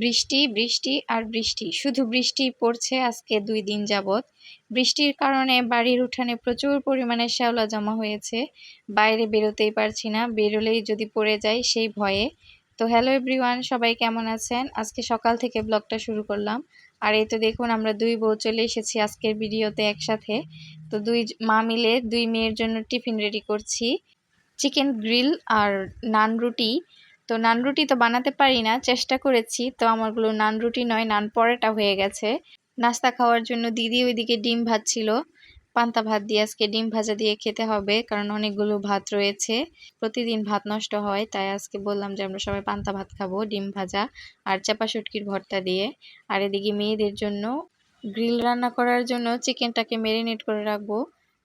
বৃষ্টি বৃষ্টি আর বৃষ্টি। শুধু বৃষ্টি পড়ছে আজকে দুই দিন যাবৎ। বৃষ্টির কারণে বাড়ির উঠানে প্রচুর পরিমাণে শ্যাওলা জমা হয়েছে। বাইরে বেরোতেই পারছি না, বেরোলেই যদি পড়ে যায় সেই ভয়ে। তো হ্যালো এভরিওয়ান, সবাই কেমন আছেন? আজকে সকাল থেকে ব্লগটা শুরু করলাম। আর এই তো দেখুন, আমরা দুই বউ চলে এসেছি আজকের ভিডিওতে একসাথে। তো দুই মা মিলে দুই মেয়ের জন্য টিফিন রেডি করছি। চিকেন গ্রিল আর নান রুটি। তো নান রুটি তো বানাতে পারি না, চেষ্টা করেছি। তো আমারগুলো নান রুটি নয়, নান পরেটা হয়ে গেছে। নাস্তা খাওয়ার জন্য দিদি ওইদিকে ডিম ভাজছিল। পান্তা ভাত দিয়ে আজকে ডিম ভাজা দিয়ে খেতে হবে, কারণ অনেকগুলো ভাত রয়েছে। প্রতিদিন ভাত নষ্ট হয়, তাই আজকে বললাম যে আমরা সবাই পান্তা ভাত খাব, ডিম ভাজা আর চাপা শুটকির ভর্তা দিয়ে। আর এদিকে মেয়েদের জন্য গ্রিল রান্না করার জন্য চিকেনটাকে ম্যারিনেট করে রাখব।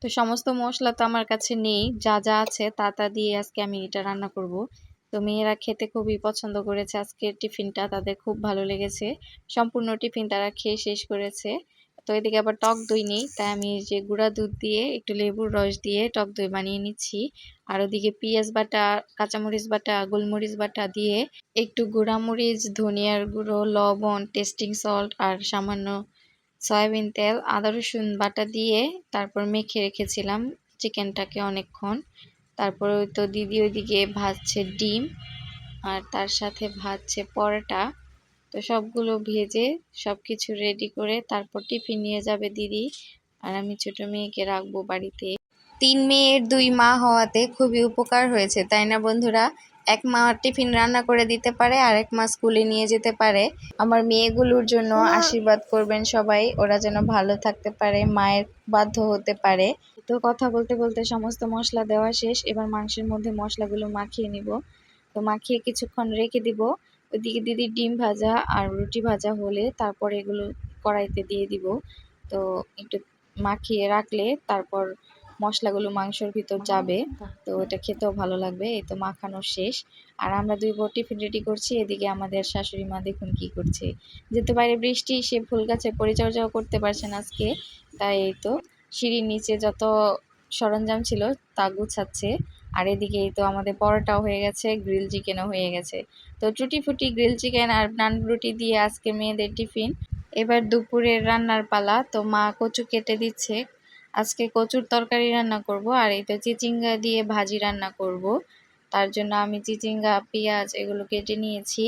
তো সমস্ত মশলা তো আমার কাছে নেই, যা যা আছে তা তা দিয়ে আজকে আমি এটা রান্না করব। তো মেয়েরা খেতে খুবই পছন্দ করেছে। আজকের টিফিনটা তাদের খুব ভালো লেগেছে। সম্পূর্ণ টিফিন তারা খেয়ে শেষ করেছে। তো এদিকে আবার টক দই নেই, তাই আমি যে গুঁড়া দুধ দিয়ে একটু লেবুর রস দিয়ে টক দই বানিয়ে নিচ্ছি। আর ওদিকে পেঁয়াজ বাটা, কাঁচামরিচ বাটা, গোলমরিচ বাটা দিয়ে একটু গুঁড়ামরিচ, ধনিয়ার গুঁড়ো, লবণ, টেস্টিং সল্ট আর সামান্য সয়াবিন তেল, আদা রসুন বাটা দিয়ে তারপর মেখে রেখেছিলাম চিকেনটাকে অনেকক্ষণ। তারপরে ওই তো দিদি ওইদিকে ভাজছে ডিম আর তার সাথে ভাজছে পরোটা। তো সবগুলো ভেজে সব কিছু রেডি করে তারপর টিফিন নিয়ে যাবে দিদি আর আমি ছোট মেয়েকে রাখব বাড়িতে। তিন মেয়ের দুই মা হওয়াতে খুবই উপকার হয়েছে, তাই না বন্ধুরা? এক মা টিফিন রান্না করে দিতে পারে আর এক মা স্কুলে নিয়ে যেতে পারে। আমার মেয়েগুলোর জন্য আশীর্বাদ করবেন সবাই ওরা যেন ভালো থাকতে পারে মায়ের বাধ্য হতে পারে। তো কথা বলতে বলতে সমস্ত মশলা দেওয়া শেষ এবার মাংসের মধ্যে মশলাগুলো মাখিয়ে নিব। তো মাখিয়ে কিছুক্ষণ রেখে দিব। ওইদিকে দিদির ডিম ভাজা আর রুটি ভাজা হলে তারপর এগুলো কড়াইতে দিয়ে দিব। তো একটু মাখিয়ে রাখলে তারপর মশলাগুলো মাংসর ভিতর যাবে। তো এটা খেতেও ভালো লাগবে এই তো মাখানো শেষ। আর আমরা দুই বোর টিফিন রেডি করছি এদিকে আমাদের শাশুড়ি মা দেখুন কি করছে। যেহেতু বাইরে বৃষ্টি সে ফুল গাছের পরিচর্যাও করতে পারছেন আজকে। তাই এই তো সিঁড়ির নিচে যত সরঞ্জাম ছিল তা গুছাচ্ছে। আর এদিকে এই তো আমাদের পরোটাও হয়ে গেছে গ্রিল চিকেনও হয়ে গেছে। তো টুটি ফুটি গ্রিল চিকেন আর নান রুটি দিয়ে আজকে মেয়েদের টিফিন। এবার দুপুরের রান্নার পালা তো মা কচু কেটে দিচ্ছে। আজকে কচুর তরকারি রান্না করব আর তো চিচিঙ্গা দিয়ে ভাজি রান্না করব। তার জন্য আমি চিচিঙ্গা, পেঁয়াজ এগুলো কেটে নিয়েছি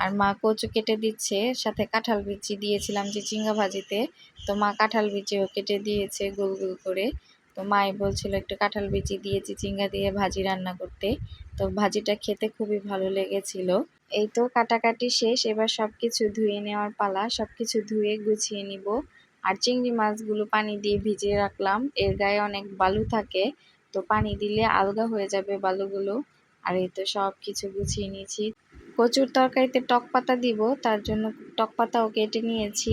আর মা কচু কেটে দিচ্ছে, সাথে কাঁঠাল বিচি দিয়েছিলাম চিচিঙ্গা ভাজিতে। তো মা কাঁঠাল বিচিও কেটে দিয়েছে গোল গোল করে। তো মাই বলছিল একটু কাঁঠাল বিচি দিয়ে চিচিঙ্গা দিয়ে ভাজি রান্না করতে। তো ভাজিটা খেতে খুবই ভালো লেগেছিল। এই তো কাটাকাটি শেষ, এবার সব কিছু ধুয়ে নেওয়ার পালা সব কিছু ধুয়ে গুছিয়ে নিব। আর চিংড়ি মাছগুলো পানি দিয়ে ভিজিয়ে রাখলাম। এর গায়ে অনেক বালু থাকে, তো পানি দিলে আলগা হয়ে যাবে বালুগুলো। আর এই তো সব কিছু গুছিয়ে নিয়েছি। কচুর তরকারিতে টক পাতা দিব, তার জন্য টক পাতাও কেটে নিয়েছি।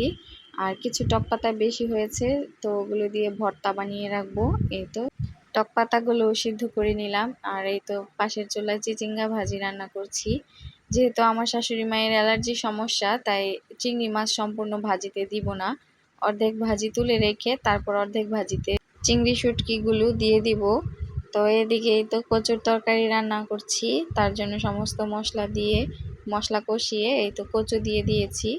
আর কিছু টক পাতা বেশি হয়েছে, তো ওগুলো দিয়ে ভর্তা বানিয়ে রাখব। এই তো টক পাতাগুলো সিদ্ধ করে নিলাম। আর এই তো পাশের চুলায় চিচিঙ্গা ভাজি রান্না করছি। যেহেতু আমার শাশুড়ি মায়ের অ্যালার্জি সমস্যা, তাই চিংড়ি মাছ সম্পূর্ণ ভাজিতে দিব না। অর্ধেক ভাজি তুলে রেখে তারপর অর্ধেক ভাজিতে চিংড়ি শুটকিগুলো দিয়ে দিব। তো এদিকেই তো কচুর তরকারি রান্না করছি, তার জন্য সমস্ত মশলা দিয়ে মশলা কষিয়ে এই তো কচু দিয়ে দিয়েছি।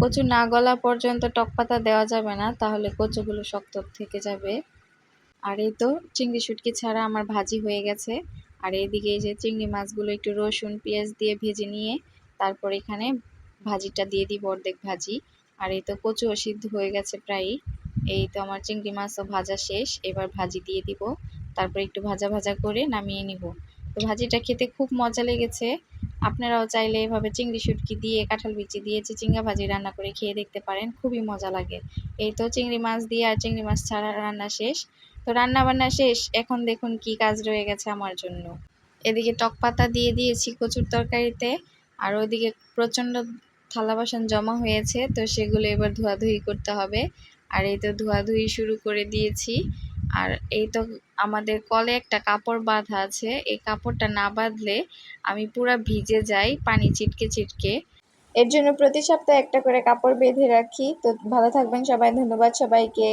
কচু না গলা পর্যন্ত টক পাতা দেওয়া যাবে না, তাহলে কচুগুলো শক্ত থেকে যাবে। আর এই তো চিংড়ি শুটকি ছাড়া আমার ভাজি হয়ে গেছে। আর এদিকে এই যে চিংড়ি মাছগুলো একটু রসুন, পেঁয়াজ দিয়ে ভেজে নিয়ে তারপর এখানে ভাজিটা দিয়ে দিব অর্ধেক ভাজি। আর এই তো কচুও সিদ্ধ হয়ে গেছে প্রায়ই। এই তো আমার চিংড়ি মাছও ভাজা শেষ, এবার ভাজি দিয়ে দিব। তারপর একটু ভাজা ভাজা করে নামিয়ে নিব। তো ভাজিটা খেতে খুব মজা লেগেছে। আপনারাও চাইলে এভাবে চিংড়ি শুটকি দিয়ে, কাঁঠাল বিচি দিয়ে চিচিঙ্গা ভাজি রান্না করে খেয়ে দেখতে পারেন, খুবই মজা লাগে। এই তো চিংড়ি মাছ দিয়ে আর চিংড়ি মাছ ছাড়া রান্না শেষ। তো রান্না বান্না শেষ, এখন দেখুন কি কাজ রয়ে গেছে আমার জন্য। এদিকে টক পাতা দিয়ে দিয়েছি কচুর তরকারিতে, আর ওইদিকে প্রচণ্ড থালা বাসন জমা হয়েছে, তো সেগুলো এবার ধোয়াধুয়ি করতে হবে। আর এই তো ধোয়াধুয়ি শুরু করে দিয়েছি। আর এই তো আমাদের কলে একটা কাপড় বাঁধা আছে, এই কাপড়টা না বাঁধলে আমি পুরো ভিজে যাই, পানি ছিটকে ছিটকে। এর জন্য প্রতি সপ্তাহে একটা করে কাপড় বেঁধে রাখি। তো ভালো থাকবেন সবাই, ধন্যবাদ সবাইকে।